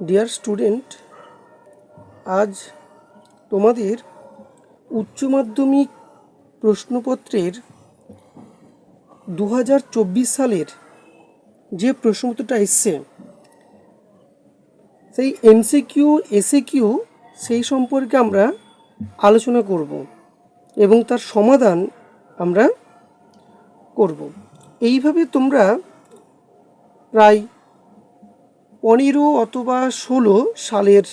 Dear student আজ তোমাদের উচ্চ মাধ্যমিক প্রশ্নপত্রের দু হাজার চব্বিশ সালের যে প্রশ্নপত্রটা এসছে, সেই এমসিকিউ এসিকিউ সেই সম্পর্কে আমরা আলোচনা করব এবং তার সমাধান আমরা করব। এইভাবে তোমরা প্রায় পনেরো অথবা ষোলো সালের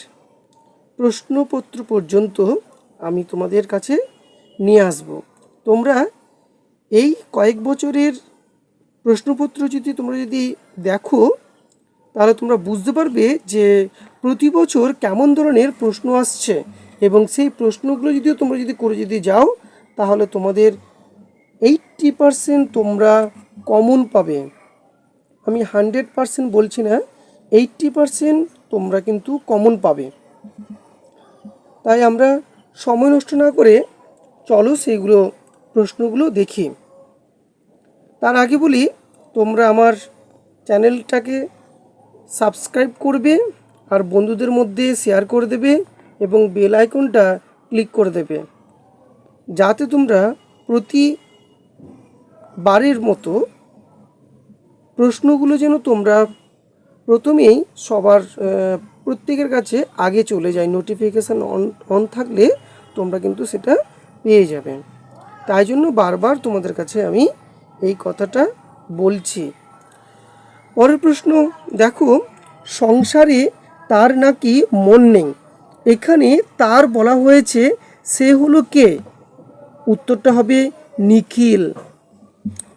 প্রশ্নপত্র পর্যন্ত আমি তোমাদের কাছে নিয়ে আসব। তোমরা এই কয়েক বছরের প্রশ্নপত্র যদি তোমরা যদি দেখো, তাহলে তোমরা বুঝতে পারবে যে প্রতি বছর কেমন ধরনের প্রশ্ন আসছে এবং সেই প্রশ্নগুলো যদি তোমরা যদি করে যদি যাও, তাহলে তোমাদের এইটটি পারসেন্ট তোমরা কমন পাবে। আমি হান্ড্রেড পারসেন্ট বলছি না এইটটি পারসেন্ট তোমরা কিন্তু কমন পাবে। তাই আমরা সময় নষ্ট না করে চলো সেইগুলো প্রশ্নগুলো দেখি। তার আগে বলি, তোমরা আমার চ্যানেলটাকে সাবস্ক্রাইব করবে আর বন্ধুদের মধ্যে শেয়ার করে দেবে এবং বেল আইকনটা ক্লিক করে দেবে। যাতে তোমরা প্রতি বারের মতো প্রশ্নগুলো যেন তোমরা প্রথমেই সবার প্রত্যেকের কাছে আগে চলে যায় নোটিফিকেশান অন অন থাকলে তোমরা কিন্তু সেটা পেয়ে যাবে। তাই জন্য বারবার তোমাদের কাছে আমি এই কথাটা বলছি। পরের প্রশ্ন, দেখো, সংসারে তার নাকি মন নেই? এখানে তার বলা হয়েছে, সে হলো কে? উত্তরটা হবে নিখিল।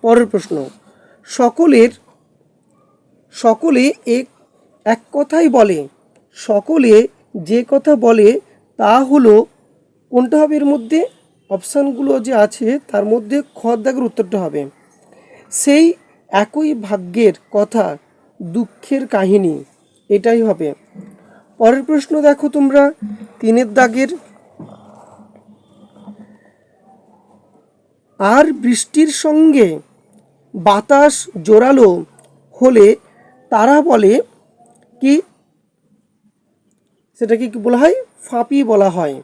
পরের প্রশ্ন, সকলের সকলে এক এক কথাই বলে। সকলে যে কথা বলে তা হলো, কোনটা হবে এর মধ্যে? অপশানগুলো যে আছে তার মধ্যে খর দাগের উত্তরটা হবে। সেই একই ভাগ্যের কথা, দুঃখের কাহিনী, এটাই হবে। পরের প্রশ্ন দেখো তোমরা, তিনের দাগের। আর বৃষ্টির সঙ্গে বাতাস জোরালো হলে তারা বলে কি? সেটাকে কি বলা হয়? ফাঁপি বলা হয়।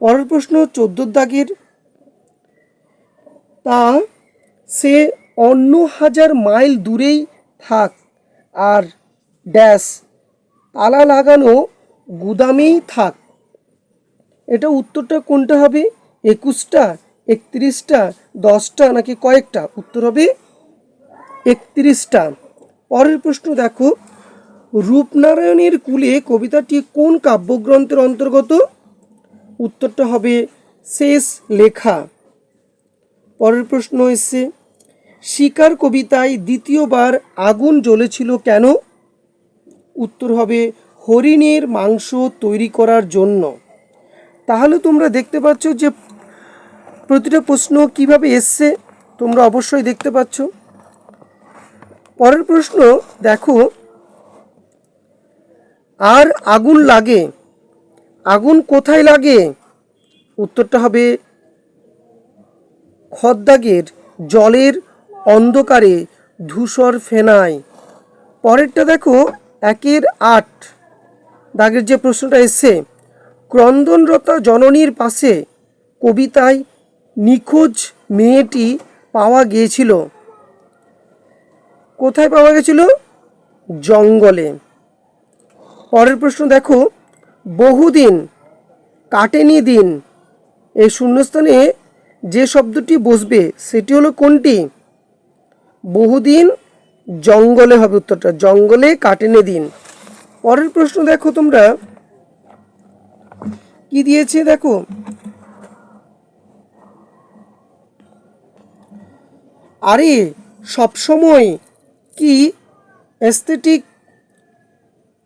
পরের প্রশ্ন চোদ্দোর দাগের তা সে অন্য হাজার মাইল দূরেই থাক আর ড্যাশ, তালা লাগানো গুদামেই থাক। এটা উত্তরটা কোনটা হবে? একুশটা, একত্রিশটা, দশটা নাকি কয়েকটা? উত্তর হবে একত্রিশটা। পরের প্রশ্ন দেখো, রূপনারায়ণের কুলে কবিতাটি কোন কাব্যগ্রন্থের অন্তর্গত? উত্তরটা হবে শেষ লেখা। পরের প্রশ্ন এসছে, শিকার কবিতায় দ্বিতীয়বার আগুন জ্বলেছিল কেন? উত্তর হবে, হরিণের মাংস তৈরি করার জন্য। তাহলে তোমরা দেখতে পাচ্ছ যে প্রতিটা প্রশ্ন কীভাবে এসছে, তোমরা অবশ্যই দেখতে পাচ্ছ। পরের প্রশ্ন, দেখো, আর আগুন লাগে? আগুন কোথায় লাগে? উত্তরটা হবে খদ্দাগের জলের অন্ধকারে ধূসর ফেনায়। পরেরটা দেখো, একের আট। দাগের যে প্রশ্নটা এসছে, ক্রন্দনরতা জননীর পাশে কবিতায় নিখোঁজ মেয়েটি পাওয়া গিয়েছিল। কোথায় পাওয়া গেছিল? জঙ্গলে। পরের প্রশ্ন দেখো, বহুদিন, কাটেনি দিন এই শূন্যস্থানে যে শব্দটি বসবে সেটি হলো কোনটি? বহুদিন জঙ্গলে হবে উত্তরটা, জঙ্গলে কাটেনি দিন। পরের প্রশ্ন দেখো তোমরা, কি দিয়েছে দেখো? আরে, সবসময় কি এস্থেটিক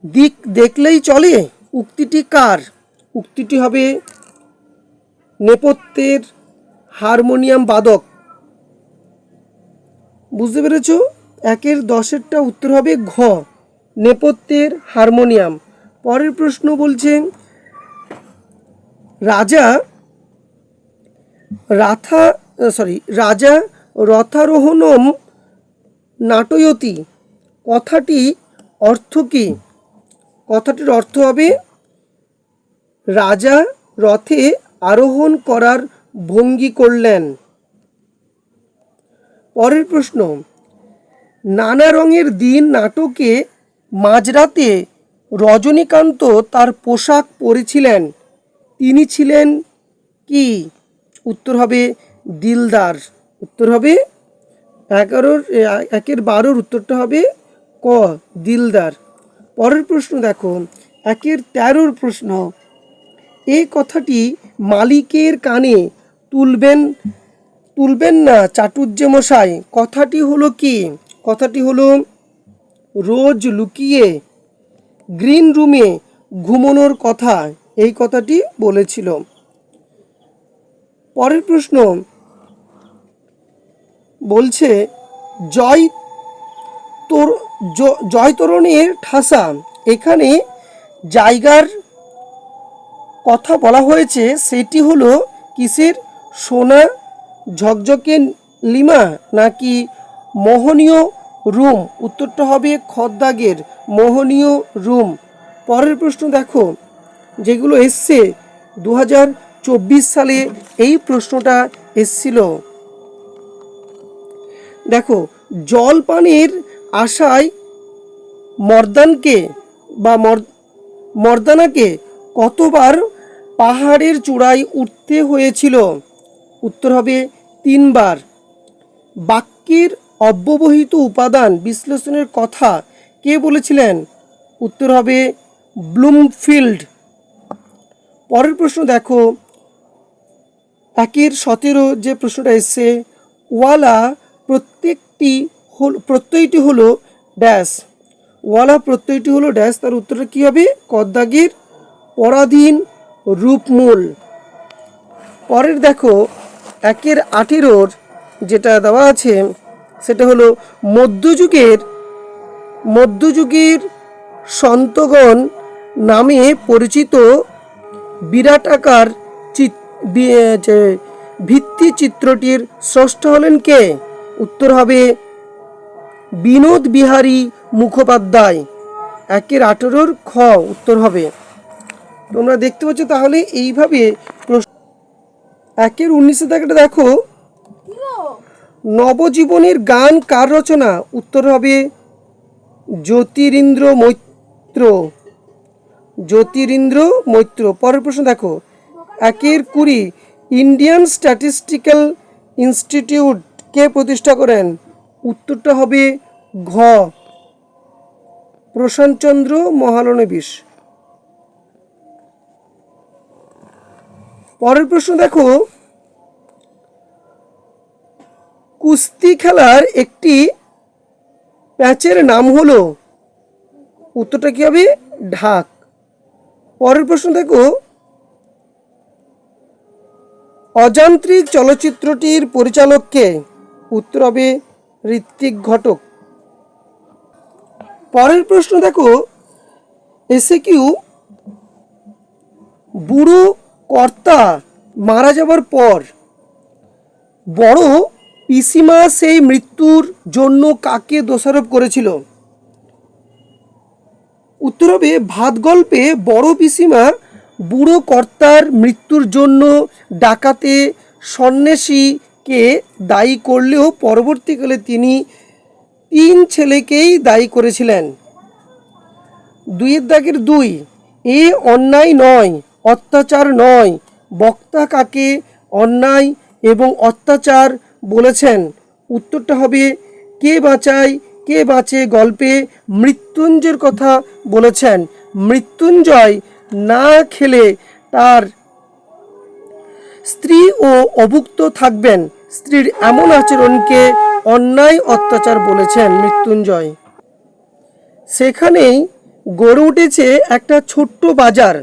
দিক দেখলেই চলে? উক্তিটি কার? উক্তিটি হবে নেপথ্যের হারমোনিয়াম বাদক। বুঝতে পেরেছ? একের দশেরটা উত্তর হবে ঘ, নেপথ্যের হারমোনিয়াম। পরের প্রশ্ন বলছেন রাজা, রাথা সরি রাজা রথারোহণম নাটয়তি, কথাটি অর্থ কী? কথাটির অর্থ হবে, রাজা রথে আরোহণ করার ভঙ্গি করলেন। পরের প্রশ্ন, নানা রঙের দিন নাটকে মাঝরাতে রজনীকান্ত তার পোশাক পরেছিলেন। তিনি ছিলেন কি? উত্তর হবে, দিলদার। উত্তর হবে এগারোর একের বারোর উত্তরটা হবে ক, দিলদার। পরের প্রশ্ন দেখো, একের তেরোর প্রশ্ন এই কথাটি মালিকের কানে তুলবেন তুলবেন না চাটুর্যে মশাই কথাটি হলো কি? কথাটি হলো, রোজ লুকিয়ে গ্রিন রুমে ঘুমানোর কথা। এই কথাটি বলেছিল। পরের প্রশ্ন বলছে, জয় তোর, জ- জয়তরণের ঠাসা। এখানে জায়গার কথা বলা হয়েছে, সেটি হলো কিসের? সোনা ঝকঝকে লিমা নাকি মোহনীয় রুম? উত্তরটা হবে খদ্দাগের, মোহনীয় রুম। পরের প্রশ্ন দেখো, যেগুলো এসছে দু হাজার চব্বিশ সালে এই প্রশ্নটা এসছিল। দেখো জল পানির আশায় মর্দানকে বা মর- মর্দানাকে কতবার পাহাড়ের চূড়ায় উঠতে হয়েছিল? উত্তর হবে তিনবার। বাক্যের অব্যবহিত উপাদান বিশ্লেষণের কথা কে বলেছিলেন? উত্তর হবে ব্লুমফিল্ড। পরের প্রশ্ন দেখো, একের সতেরো যে প্রশ্নটা এসছে, ওয়ালা প্রত্যেকটি হল, প্রত্যয়টি হলো ড্যাশ ওয়ালা প্রত্যয়টি হলো ড্যাশ তার উত্তরটা কী হবে? কদ্দাগির পরাধীন রূপমূল। পরের দেখো, একের আঠেরোর যেটা দেওয়া আছে, সেটা হলো মধ্যযুগের মধ্যযুগের সন্তগণ নামে পরিচিত বিরাট আকার চিত- বি- যে ভিত্তি চিত্রটির স্রষ্টা হলেন কে? উত্তর হবে বিনোদ বিহারী মুখোপাধ্যায়। একের আঠেরোর খ উত্তর হবে। তোমরা দেখতে পাচ্ছ তাহলে এইভাবে একের উনিশে দেখাটা দেখো। নবজীবনের গান কার রচনা? উত্তর হবে জ্যোতিরিন্দ্র মৈত্র। জ্যোতিরিন্দ্র মৈত্র। পরের প্রশ্ন দেখো। একের কুড়ি, ইন্ডিয়ান স্ট্যাটিস্টিক্যাল ইনস্টিটিউট কে প্রতিষ্ঠা করেন? উত্তরটা হবে ঘ। প্রশান্তচন্দ্র মহালনবিশ পরের প্রশ্ন দেখো। কুস্তি খেলার একটি প্যাচের নাম হলো, উত্তরটা কি হবে? ঢাক। পরের প্রশ্ন দেখো। অযান্ত্রিক চলচ্চিত্রটির পরিচালককে উত্তর হবে ঋত্বিক ঘটক। পরের প্রশ্ন দেখো এসে কিউ বুড়ো কর্তা মারা যাবার পর বড় পিসিমা সেই মৃত্যুর জন্য কাকে দোষারোপ করেছিল? উত্তর হবে ভাত গল্পে বড় পিসিমা বুড়ো কর্তার মৃত্যুর জন্য ডাকাতে সন্ন্যাসীকে দায়ী করলেও পরবর্তীকালে তিনি তিন ছেলেকেই দায়ী করেছিলেন। দুইয়ের দাগের দুই, এ অন্যায় নয়, অত্যাচার নয়। বক্তা কাকে অন্যায় এবং অত্যাচার বলেছেন? উত্তরটা হবে, কে বাঁচায়, কে বাঁচে গল্পে মৃত্যুঞ্জয়ের কথা বলেছেন। মৃত্যুঞ্জয় না খেলে তার স্ত্রী ও অভুক্ত থাকবেন। স্ত্রীর এমন আচরণকে অন্যায় অত্যাচার বলেছেন মৃত্যুঞ্জয়। সেখানেই গড়ে উঠেছে একটা ছোট্ট বাজার।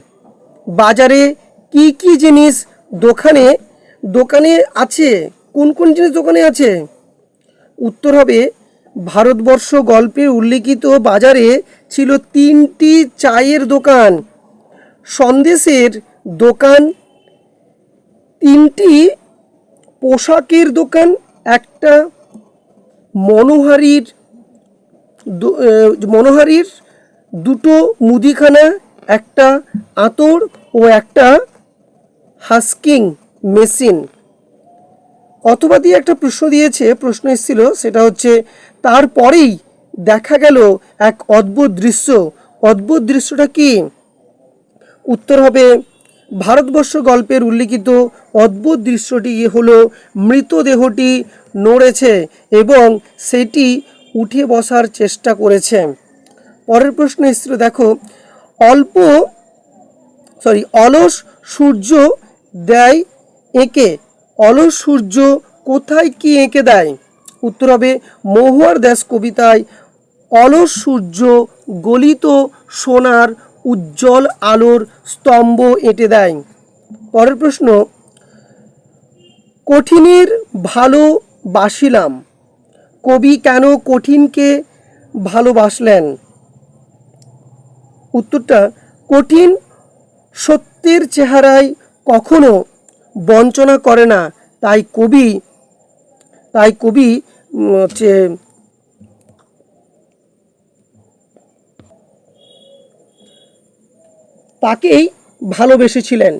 বাজারে কি কি জিনিস দোকানে দোকানে আছে? কোন কোন জিনিস দোকানে আছে? উত্তর হবে, ভারতবর্ষ গল্পে উল্লিখিত বাজারে ছিল তিনটি চায়ের দোকান। সন্দেশের দোকান তিনটি পোশাকের দোকান, একটা মনোহারির মনোহারির দুটো মুদিখানা, একটা আতর ও একটা হাস্কিং মেশিন। অথবা দিয়ে একটা প্রশ্ন দিয়েছে, প্রশ্ন এসেছিল, সেটা হচ্ছে, তারপরেই দেখা গেল এক অদ্ভুত দৃশ্য। অদ্ভুত দৃশ্যটা কি? উত্তর হবে ভারতবর্ষ গল্পের উল্লিখিত অদ্ভুত দৃশ্যটি হলো মৃতদেহটি নড়েছে এবং সেটি উঠে বসার চেষ্টা করেছে। পরের প্রশ্ন এসেছিল, দেখো, অল্প সরি অলস সূর্য দেয় এঁকে। অলস সূর্য কোথায় কি এঁকে দেয়? উত্তর হবে, মহুয়ার দাস কবিতায়, অলস সূর্য গলিত সোনার উজ্জ্বল আলোর স্তম্ভ এঁটে দেয়। পরের প্রশ্ন, কঠিনের ভালোবাসিলাম। কবি কেন কঠিনকে ভালোবাসলেন? উত্তরটা, কঠিন সত্যের চেহারায় কখনো বঞ্চনা করে না। তাই কবি তাই কবি হচ্ছে তাকেই ভালোবেসেছিলেন।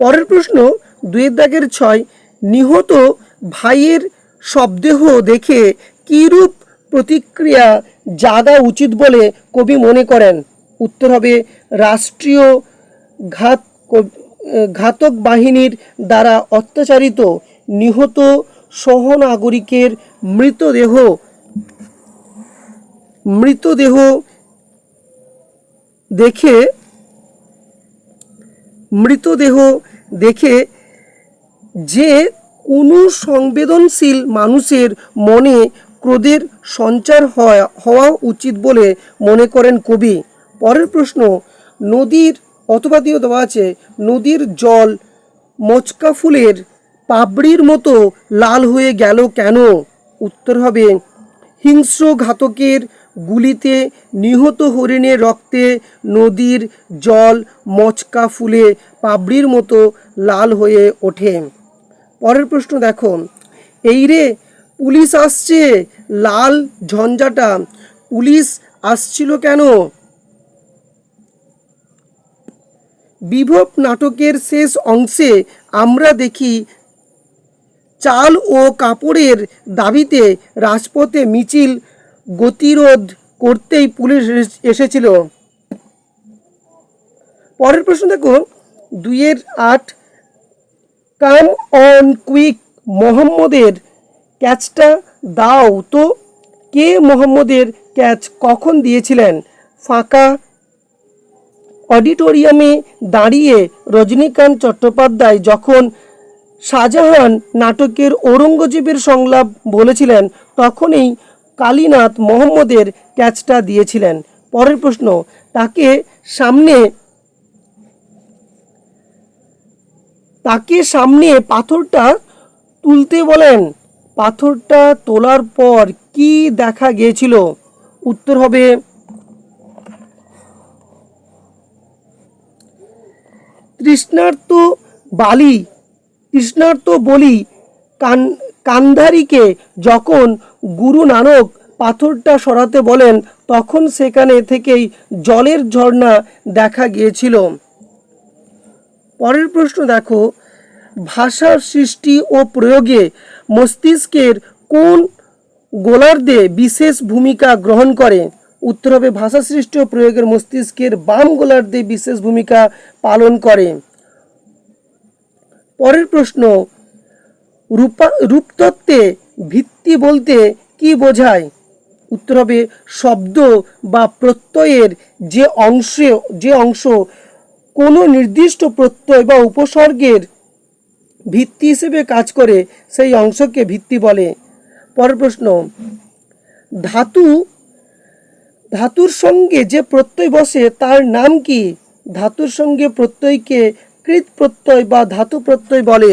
পরের প্রশ্ন দুয়ের দাগের ছয় নিহত ভাইয়ের শবদেহ দেখে কীরূপ প্রতিক্রিয়া জাগা উচিত বলে কবি মনে করেন? উত্তর হবে, রাষ্ট্রীয় ঘাত ঘাতক বাহিনীর দ্বারা অত্যাচারিত নিহত সহনাগরিকের মৃতদেহ মৃতদেহ দেখে মৃতদেহ দেখে যে কোনো সংবেদনশীল মানুষের মনে ক্রোধের সঞ্চার হয়, হওয়া উচিত বলে মনে করেন কবি। পরের প্রশ্ন, নদীর, অথবা দিয়েও দেওয়া আছে, নদীর জল মচকা ফুলের পাবড়ির মতো লাল হয়ে গেল কেন? উত্তর হবে, হিংস্র ঘাতকের গুলিতে নিহত হরিণের রক্তে নদীর জল, মচকা ফুলে পাবড়ির মতো লাল হয়ে ওঠে। পরের প্রশ্ন দেখো। এই রে, পুলিশ আসছে। লাল ঝঞ্ঝাটা, পুলিশ আসছিল কেন? বিভব নাটকের শেষ অংশে আমরা দেখি চাল ও কাপড়ের দাবিতে রাজপথে মিছিল গতিরোধ করতেই পুলিশ এসে- এসেছিল। পরের প্রশ্ন দেখো, দুইয়ের আট, কাম অন কুইক মোহাম্মদের ক্যাচটা দাও তো। কে মোহাম্মদের ক্যাচ কখন দিয়েছিলেন? ফাঁকা অডিটোরিয়ামে দাঁড়িয়ে রজনীকান্ত চট্টোপাধ্যায় যখন শাহজাহান নাটকের ঔরঙ্গজেবের সংলাপ বলেছিলেন, তখনই কালীনাথ মোহাম্মদের ক্যাচটা দিয়েছিলেন। পরের প্রশ্ন, তাকে সামনে তাকে সামনে পাথরটা তুলতে বলেন। পাথরটা তোলার পর কি দেখা গিয়েছিল? উত্তর হবে, তৃষ্ণার্ত বালি, তৃষ্ণার্ত বলি, কান কান্ধারীকে যখন গুরু নানক পাথরটা সরাতে বলেন, তখন সেখানে থেকেই জলের ঝর্ণা দেখা গিয়েছিল। পরের প্রশ্ন দেখো, ভাষার সৃষ্টি ও প্রয়োগে মস্তিষ্কের কোন গোলার্ধে বিশেষ ভূমিকা গ্রহণ করে? উত্তর হবে, ভাষা সৃষ্টি ও প্রয়োগের মস্তিষ্কের বাম গোলার্ধে বিশেষ ভূমিকা পালন করে। পরের প্রশ্ন রূপা, রূপতত্ত্বে ভিত্তি বলতে কি বোঝায়? উত্তর হবে শব্দ বা প্রত্যয়ের যে অংশে, যে অংশ কোনো নির্দিষ্ট প্রত্যয় বা উপসর্গের ভিত্তি হিসেবে কাজ করে, সেই অংশকে ভিত্তি বলে। পরের প্রশ্ন, ধাতু, ধাতুর সঙ্গে যে প্রত্যয় বসে তার নাম কি? ধাতুর সঙ্গে প্রত্যয়কে কৃত প্রত্যয় বা ধাতু প্রত্যয় বলে।